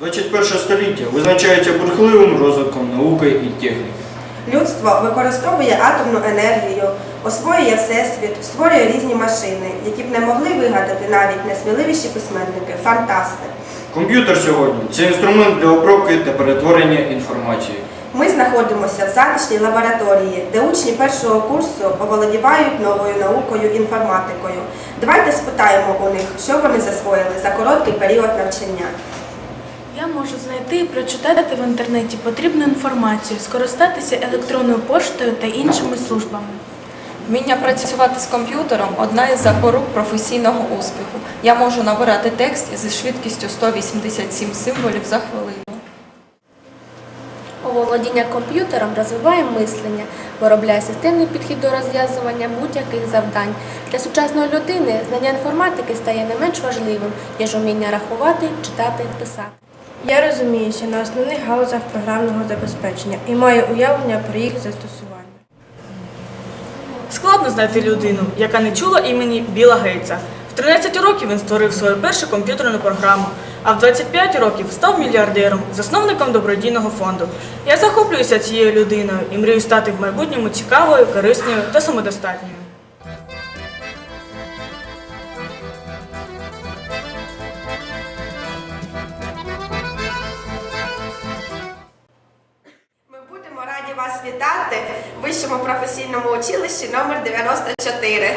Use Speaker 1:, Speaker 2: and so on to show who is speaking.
Speaker 1: 21 століття визначається бурхливим розвитком науки і техніки.
Speaker 2: Людство використовує атомну енергію, освоює всесвіт, створює різні машини, які б не могли вигадати навіть несміливіші письменники, фантасти.
Speaker 1: Комп'ютер сьогодні це інструмент для обробки та перетворення інформації.
Speaker 2: Ми знаходимося в затишній лабораторії, де учні першого курсу оволодівають новою наукою інформатикою. Давайте спитаємо у них, що вони засвоїли за короткий період навчання.
Speaker 3: Я можу знайти і прочитати в інтернеті потрібну інформацію, скористатися електронною поштою та іншими службами.
Speaker 4: Вміння працювати з комп'ютером одна із запорук професійного успіху. Я можу набирати текст зі швидкістю 187 символів за хвилину.
Speaker 5: Оволодіння комп'ютером розвиває мислення, виробляє системний підхід до розв'язування будь-яких завдань. Для сучасної людини знання інформатики стає не менш важливим, ніж уміння рахувати, читати, писати.
Speaker 6: Я розуміюся на основних галузях програмного забезпечення і маю уявлення про їх застосування.
Speaker 7: Складно знайти людину, яка не чула імені Біла Гейтса. В 13 років він створив свою першу комп'ютерну програму, а в 25 років став мільярдером, засновником добродійного фонду. Я захоплююся цією людиною і мрію стати в майбутньому цікавою, корисною та самодостатньою.
Speaker 2: Вас вітати в вищому професійному училищі номер 94.